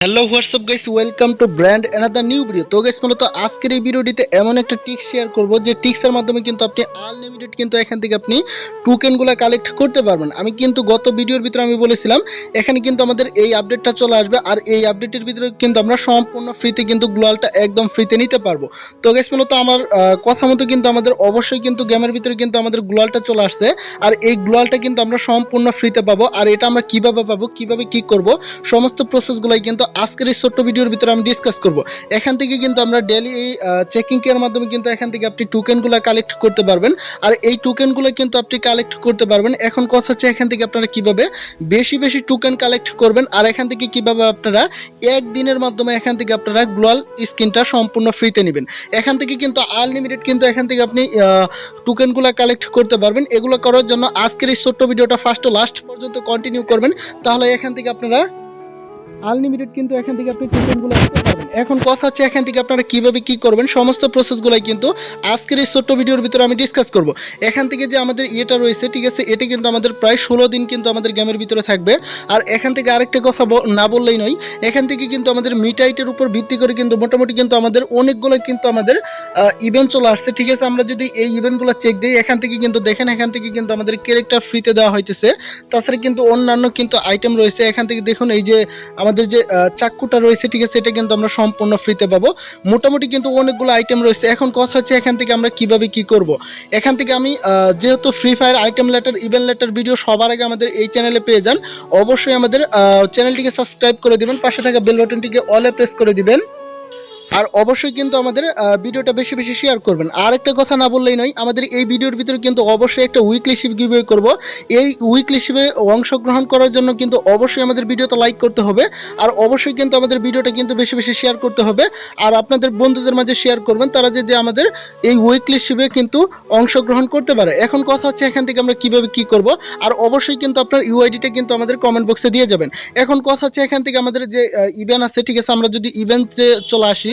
Hello WhatsApp guys welcome to brand another new video তো guys মূলত আজকের এই ভিডিওটিতে এমন একটা টিক্স শেয়ার করব যে টিক্সের মাধ্যমে কিন্তু আপনি আনলিমিটেড কিন্তু এখান থেকে আপনি টোকেনগুলো কালেক্ট করতে পারবেন। আমি কিন্তু গত ভিডিওর ভিতরে আমি বলেছিলাম, এখানে কিন্তু আমাদের এই আপডেটটা চলে আসবে আর এই আপডেটের ভিতরে কিন্তু আমরা সম্পূর্ণ ফ্রিতে কিন্তু গ্লোয়ালটা একদম ফ্রিতে নিতে পারব। তো গাইস মূলত আমার কথা মতো কিন্তু আমাদের অবশ্যই কিন্তু গেমের ভিতরে কিন্তু আমাদের গ্লোয়ালটা চলে আসছে আর এই গ্লোয়ালটা কিন্তু আমরা সম্পূর্ণ ফ্রিতে পাবো। আর এটা আমরা কীভাবে পাবো, কীভাবে কি করব, সমস্ত প্রসেসগুলোই কিন্তু আজকের এই ছোট্ট ভিডিওর ভিতরে আমি ডিসকাস করব। এখান থেকে কিন্তু আমরা ডেলি এই চেকিং কেয়ার মাধ্যমে কিন্তু এখান থেকে আপনি টোকেনগুলো কালেক্ট করতে পারবেন। আর এই টোকেনগুলো কিন্তু আপনি কালেক্ট করতে পারবেন। এখন কথা হচ্ছে এখান থেকে আপনারা কীভাবে বেশি বেশি টোকেন কালেক্ট করবেন আর এখান থেকে কীভাবে আপনারা একদিনের মাধ্যমে এখান থেকে আপনারা গ্লোয়াল স্কিনটা সম্পূর্ণ ফ্রিতে নেবেন। এখান থেকে কিন্তু আনলিমিটেড কিন্তু এখান থেকে আপনি টোকেনগুলো কালেক্ট করতে পারবেন। এগুলো করার জন্য আজকের এই ছোট্ট ভিডিওটা ফার্স্ট লাস্ট পর্যন্ত কন্টিনিউ করবেন। তাহলে এখান থেকে আপনারা আনলিমিটেড কিন্তু এখান থেকে আপনি ট্রিটমেন্টগুলো এখন কথা হচ্ছে এখান থেকে আপনারা কীভাবে কি করবেন সমস্ত প্রসেসগুলাই কিন্তু আজকের এই ছোট্ট ভিডিওর ভিতরে আমি ডিসকাস করব। এখান থেকে যে আমাদের ইয়েটা রয়েছে ঠিক আছে এটা কিন্তু আমাদের প্রায় ষোলো দিন কিন্তু আমাদের গেমের ভিতরে থাকবে। আর এখান থেকে আরেকটা কথা না বললেই নয় এখান থেকে কিন্তু আমাদের মিটাইটের উপর ভিত্তি করে কিন্তু মোটামুটি কিন্তু আমাদের অনেকগুলো কিন্তু আমাদের ইভেন্ট চলে আসছে ঠিক আছে। আমরা যদি এই ইভেন্টগুলো চেক দিই এখান থেকে কিন্তু দেখেন এখান থেকে কিন্তু আমাদের ক্যারেক্টার ফ্রিতে দেওয়া হইতেছে। তাছাড়া কিন্তু অন্যান্য কিন্তু আইটেম রয়েছে এখান থেকে দেখুন এই যে আমাদের যে আহ, চাক্কুটা রয়েছে ঠিক আছে এটা কিন্তু আমরা সম্পূর্ণ ফ্রিতে পাবো। মোটামুটি কিন্তু অনেকগুলো আইটেম রয়েছে। এখন কথা হচ্ছে এখান থেকে আমরা কীভাবে কি করব। এখান থেকে আমি যেহেতু free fire item letter event letter video সবার আগে আমাদের এই চ্যানেলে পেয়ে যান। অবশ্যই আমাদের চ্যানেলটিকে সাবস্ক্রাইব করে দিবেন। পাশে থাকা বেল বাটনটিকে অলে প্রেস করে দিবেন। আর অবশ্যই কিন্তু আমাদের ভিডিওটা বেশি বেশি শেয়ার করবেন। আর একটা কথা না বললেই নয়, আমাদের এই ভিডিওর ভিতরে কিন্তু অবশ্যই একটা উইকলি শিপ গিভওয়ে করব। এই উইকলি শিপে অংশগ্রহণ করার জন্য কিন্তু অবশ্যই আমাদের ভিডিওটা লাইক করতে হবে। আর অবশ্যই কিন্তু আমাদের ভিডিওটা কিন্তু বেশি বেশি শেয়ার করতে হবে। আর আপনাদের বন্ধুদের মাঝে শেয়ার করবেন, তারা যদি আমাদের এই উইকলি শিপে কিন্তু অংশগ্রহণ করতে পারে। এখন কথা হচ্ছে এখান থেকে আমরা কীভাবে কি করব। আর অবশ্যই কিন্তু আপনার ইউআইডিটা কিন্তু আমাদের কমেন্ট বক্সে দিয়ে যাবেন। এখন কথা হচ্ছে এখান থেকে আমাদের যে ইভেন্ট আছে, ঠিক আছে, আমরা যদি ইভেন্টে চলে আসি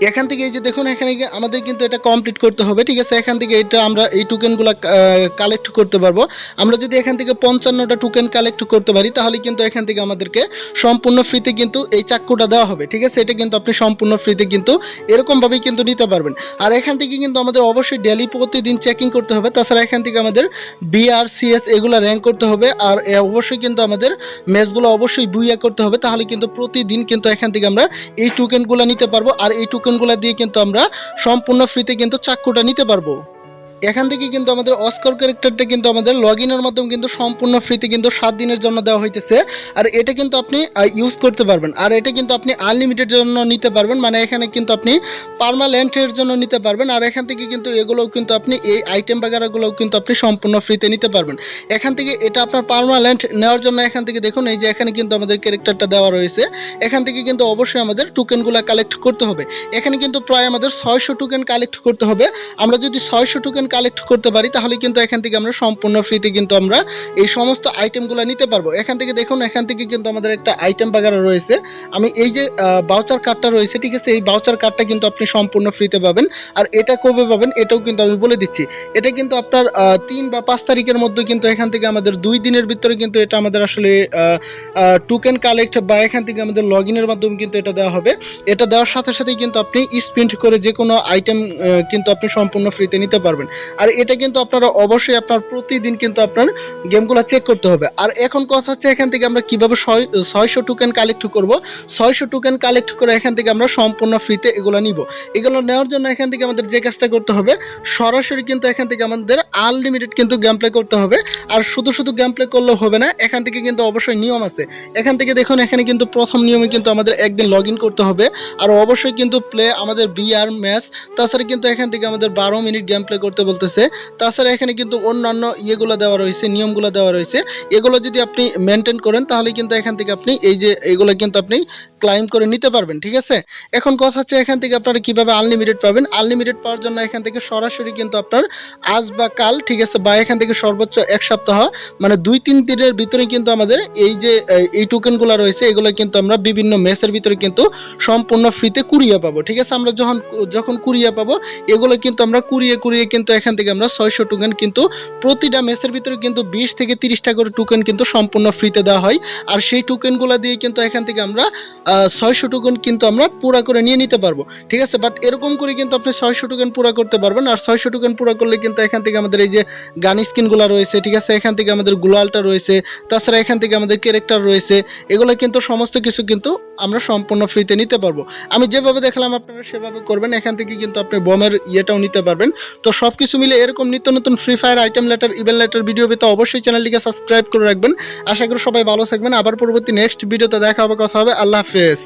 এখান থেকে এই যে দেখুন, এখানে আমাদের কিন্তু এটা কমপ্লিট করতে হবে, ঠিক আছে? এখান থেকে এটা আমরা এই টোকেনগুলো কালেক্ট করতে পারব। আমরা যদি এখান থেকে পঞ্চান্নটা টোকেন কালেক্ট করতে পারি, তাহলে কিন্তু এখান থেকে আমাদেরকে সম্পূর্ণ ফ্রিতে কিন্তু এই চাক্কুটা দেওয়া হবে, ঠিক আছে? এটা কিন্তু আপনি সম্পূর্ণ ফ্রিতে কিন্তু এরকমভাবেই কিন্তু নিতে পারবেন। আর এখান থেকে কিন্তু আমাদের অবশ্যই ডেলি প্রতিদিন চেকিং করতে হবে, তাছাড়া এখান থেকে আমাদের বিআরসিএস এগুলো র্যাঙ্ক করতে হবে, আর অবশ্যই কিন্তু আমাদের ম্যাচগুলো অবশ্যই বুইয়া করতে হবে, তাহলে কিন্তু প্রতিদিন কিন্তু এখান থেকে আমরা এই টোকেনগুলো নিতে পারব, আর এই টোকেনগুলো দিয়ে কিন্তু আমরা সম্পূর্ণ ফ্রিতে কিন্তু চাক্কুটা নিতে পারব। এখান থেকে কিন্তু আমাদের অস্কার ক্যারেক্টারটা কিন্তু আমাদের লগ ইনের মাধ্যমে কিন্তু সম্পূর্ণ ফ্রিতে কিন্তু সাত দিনের জন্য দেওয়া হইতেছে। আর এটা কিন্তু আপনি ইউজ করতে পারবেন। আর এটা কিন্তু আপনি আনলিমিটেড জন্য নিতে পারবেন। মানে এখানে কিন্তু আপনি পার্মানেন্টের জন্য নিতে পারবেন। আর এখান থেকে কিন্তু এগুলোও কিন্তু আপনি, এই আইটেম বাগারাগুলোও কিন্তু আপনি সম্পূর্ণ ফ্রিতে নিতে পারবেন। এখান থেকে এটা আপনার পার্মানেন্ট নেওয়ার জন্য এখান থেকে দেখুন, এই যে এখানে কিন্তু আমাদের ক্যারেক্টারটা দেওয়া রয়েছে। এখান থেকে কিন্তু অবশ্যই আমাদের টোকেনগুলো কালেক্ট করতে হবে। এখানে কিন্তু প্রায় আমাদের ছয়শো টোকেন কালেক্ট করতে হবে। আমরা যদি ছয়শো টোকেন কালেক্ট করতে পারি, তাহলে কিন্তু এখান থেকে আমরা সম্পূর্ণ ফ্রিতে কিন্তু আমরা এই সমস্ত আইটেমগুলো নিতে পারব। এখান থেকে দেখুন, এখান থেকে কিন্তু আমাদের একটা আইটেম বাগারা রয়েছে। আমি এই যে বাউচার কার্ডটা রয়েছে, ঠিক আছে? এই বাউচার কার্ডটা কিন্তু আপনি সম্পূর্ণ ফ্রিতে পাবেন। আর এটা কবে পাবেন, এটাও কিন্তু আমি বলে দিচ্ছি। এটা কিন্তু আপনার তিন বা পাঁচ তারিখের মধ্যে কিন্তু এখান থেকে আমাদের দুই দিনের ভিতরে কিন্তু এটা আমাদের আসলে টোকেন কালেক্ট বা এখান থেকে আমাদের লগ ইনের মাধ্যমে কিন্তু এটা দেওয়া হবে। এটা দেওয়ার সাথে সাথেই কিন্তু আপনি স্প্রিন্ট করে যে কোনো আইটেম কিন্তু আপনি সম্পূর্ণ ফ্রিতে নিতে পারবেন। আর এটা কিন্তু আপনারা অবশ্যই আপনার প্রতিদিন কিন্তু আপনার গেমগুলো চেক করতে হবে। আর এখন কথা হচ্ছে এখান থেকে আমরা কীভাবে ছয়শো টোকেন কালেক্ট করব। ছয়শো টোকেন কালেক্ট করে এখান থেকে আমরা সম্পূর্ণ ফ্রিতে এগুলো নিব। এগুলো নেওয়ার জন্য এখান থেকে আমাদের যে কাজটা করতে হবে, সরাসরি কিন্তু এখান থেকে আমাদের আনলিমিটেড কিন্তু গেম প্লে করতে হবে। আর শুধু শুধু গেম প্লে করলেও হবে না, এখান থেকে কিন্তু অবশ্যই নিয়ম আছে। এখান থেকে দেখুন, এখানে কিন্তু প্রথম নিয়মে কিন্তু আমাদের একদিন লগ করতে হবে। আর অবশ্যই কিন্তু প্লে আমাদের বিআর ম্যাচ তাছাড়া কিন্তু এখান থেকে আমাদের বারো মিনিট গেম প্লে করতে বলতেছে। তাছাড়া এখানে কিন্তু অন্যান্য ইয়েগুলো দেওয়া রয়েছে, নিয়মগুলো দেওয়া রয়েছে। এগুলো যদি আপনি মেনটেন করেন, তাহলে কিন্তু এখান থেকে আপনি এই যে, এগুলো কিন্তু আপনি ক্লাইম করে নিতে পারবেন, ঠিক আছে? এখন কথা হচ্ছে এখান থেকে আপনারা কীভাবে আনলিমিটেড পাবেন? আনলিমিটেড পাওয়ার জন্য এখান থেকে সরাসরি কিন্তু আপনার আজ বা কাল, ঠিক আছে, বা এখান থেকে সর্বোচ্চ এক সপ্তাহ মানে দুই তিন দিনের ভিতরে কিন্তু আমাদের এই যে, এই- টোকেনগুলো রয়েছে, এগুলো কিন্তু আমরা বিভিন্ন মেসের ভিতরে কিন্তু সম্পূর্ণ ফ্রিতে কুড়িয়ে পাবো, ঠিক আছে? আমরা যখন যখন কুড়িয়ে পাবো, এগুলো কিন্তু আমরা কুড়িয়ে কুড়িয়ে কিন্তু এখান থেকে আমরা ছয়শো টোকেন কিন্তু প্রতিটা ম্যাচের ভিতরে কিন্তু বিশ থেকে তিরিশটা করে টোকেন কিন্তু সম্পূর্ণ ফ্রিতে দেওয়া হয়। আর সেই টোকেনগুলো দিয়ে কিন্তু এখান থেকে আমরা ছয়শো টোকেন কিন্তু আমরা পুরা করে নিয়ে নিতে পারব, ঠিক আছে? বাট এরকম করে কিন্তু আপনি ছয়শো টোকেন পুরা করতে পারবেন, আর ছয়শো টোকেন পুরা করলে কিন্তু এখান থেকে আমাদের এই যে গান স্কিনগুলো রয়েছে, ঠিক আছে? এখান থেকে আমাদের গ্লোয়ালটা রয়েছে, তাছাড়া এখান থেকে আমাদের ক্যারেক্টার রয়েছে, এগুলো কিন্তু সমস্ত কিছু কিন্তু আমরা সম্পূর্ণ ফ্রিতে নিতে পারব। আমি যেভাবে দেখলাম আপনারা সেভাবে করবেন, এখান থেকে কিন্তু আপনি বোমের ইয়েটাও নিতে পারবেন। তো সব কিছু মিলে এরকম নিত্য নতুন free fire item letter event letter video পেতে অবশ্যই চ্যানেলটিকে সাবস্ক্রাইব করে রাখবেন। আশা করি সবাই ভালো থাকবেন। আবার পরবর্তী নেক্সট ভিডিওতে দেখা হবে, কথা হবে। আল্লাহ হাফেজ।